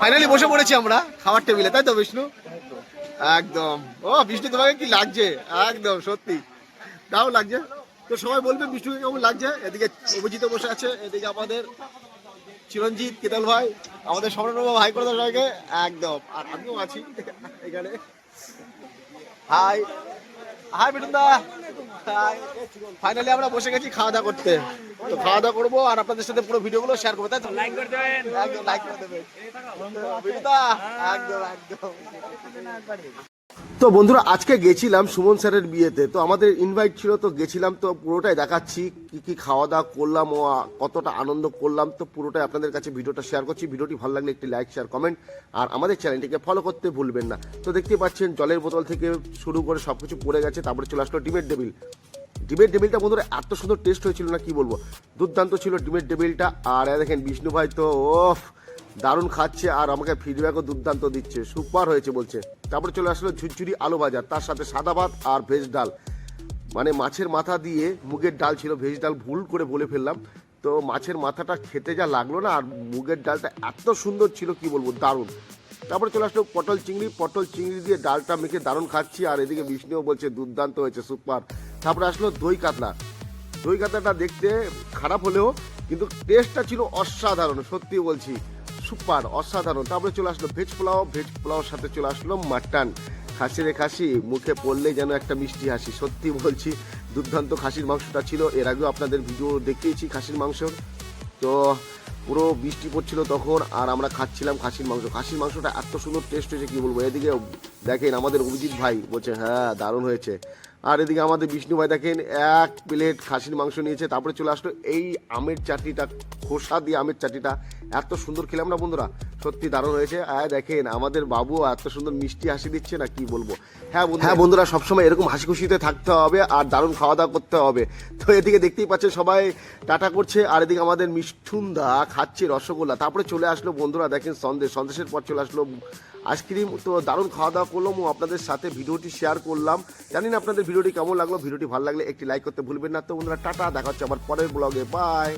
Finally বসে পড়েছি আমরা খাবার টেবিলে, তাই তো বিষ্ণু? একদম। ও, বিষ্ণু, তোমাকে কি লাগছে? একদম, সত্যি। তাও লাগছে। তো সবাই বলবে বিষ্ণুকে কেমন লাগছে? এদিকে অভিজিৎ বসে আছে, এদিকে আমাদের চিরঞ্জিত, কেতাল ভাই, আমাদের সম্রাট ভাই করে সবাইকে। একদম। আর আমিও আছি এখানে। হাই। হাই বিটুন দা ফাইনালি আমরা বসে গেছি খাওয়া দাওয়া করতে। তো খাওয়া দাওয়া করব আর আপনাদের সাথে পুরো ভিডিও গুলো শেয়ার করব তাই তো? লাইক করে দেবেন। একদম লাইক করে দেবেন। একদম একদম। তো বন্ধুরা, আজকে গেছিলাম সুমন স্যারের বিয়েতে। তো আমাদের ইনভাইট ছিল, তো গেছিলাম, তো পুরোটাই দেখাচ্ছি, কি কি খাওয়া দাওয়া করলাম, ও কতটা আনন্দ করলাম। তো পুরোটাই আপনাদের কাছে ভিডিওটা শেয়ার করছি। ভিডিওটি ভালো লাগলে একটি লাইক শেয়ার কমেন্ট আর আমাদের চ্যানেলটিকে ফলো করতে ভুলবেন না। তো দেখতে পাচ্ছেন, জলের বোতল থেকে শুরু করে সব কিছু পড়ে গেছে, তারপরে চলে আসলো ডিমের টেবিল। ডিমের টেবিলটা বন্ধুরা, এত সুন্দর টেস্ট হয়েছিল না, কি বলব? দুর্দান্ত ছিল ডিমের টেবিলটা, আর দেখেন বিষ্ণু ভাই তো, ওফ দারুণ খাচ্ছে আর আমাকে ফিডব্যাকও দুর্দান্ত দিচ্ছে। সুপার হয়েছে বলছে। তারপরে চলে আসলো ঝুরঝুরি আলু ভাজা, তার সাথে সাদা ভাত আর ভেজ ডাল। মানে মাছের মাথা দিয়ে মুগের ডাল ছিল ভেজ ডাল ভুল করে বলে ফেললাম। তো মাছের মাথাটা খেতে যা লাগল না, আর মুগের ডালটা এত সুন্দর ছিল, কি বলব, দারুণ। তারপরে চলে আসলো পটল চিংড়ি পটল চিংড়ি দিয়ে ডালটা মেখে দারুণ খাচ্ছি, আর এদিকে বিষ্ণুও বলছে দুর্দান্ত হয়েছে, সুপার। তারপরে আসলো দই কাতলা। দই কাতলাটা দেখতে খারাপ হলেও, কিন্তু টেস্টটা ছিল অসাধারণ সত্যি বলছি। সুপার, অসাধারণ। তারপরে চলে আসলো ভেজ পোলাও, ভেজ পোলাওর সাথে চলে আসলো মাটন। খাসি রে খাসি, মুখে পড়লেই যেন একটা মিষ্টি হাসি। সত্যি বলছি, দুর্দান্ত খাসির মাংসটা ছিল। এর আগেও আপনাদের ভিডিও দেখিয়েছি খাসির মাংসর। তো পুরো বৃষ্টি পড়ছিল তখন, আর আমরা খাচ্ছিলাম খাসির মাংস। খাসির মাংসটা এত সুন্দর টেস্ট হয়েছে, কি বলব? এদিকে দেখেন আমাদের অভিজিৎ ভাই বলছে হ্যাঁ দারুণ হয়েছে। আর এদিকে আমাদের বিষ্ণু ভাই দেখেন, এক প্লেট খাসির মাংস নিয়েছে। তারপরে চলে আসলো এই আমের চাটনিটা, খোসা দিয়ে আমের চাটনিটা। এত সুন্দর খেলাম না বন্ধুরা, সত্যি দারুণ হয়েছে। আর দেখেন, আমাদের বাবু এত সুন্দর মিষ্টি হাসি দিচ্ছে না, কি বলব? হ্যাঁ হ্যাঁ বন্ধুরা, সবসময় এরকম হাসি খুশিতে থাকতে হবে আর দারুণ খাওয়া দাওয়া করতে হবে। তো এদিকে দেখতেই পাচ্ছেন, সবাই টাটা করছে, আর এদিকে আমাদের মিঠুনদা খাচ্ছে রসগোল্লা। তারপরে চলে আসলো বন্ধুরা, দেখেন সন্দেশ, সন্দেশের পর চলে আসলো আইসক্রিম। তো দারুণ খাওয়া দাওয়া করলাম, ও আপনাদের সাথে ভিডিওটি শেয়ার করলাম। জানি না আপনাদের ভিডিওটি কেমন লাগল, ভিডিওটি ভালো লাগলে একটি লাইক করতে ভুলবেন না। তো বন্ধুরা, টাটা, দেখা হচ্ছে আবার পরের ব্লগে বাই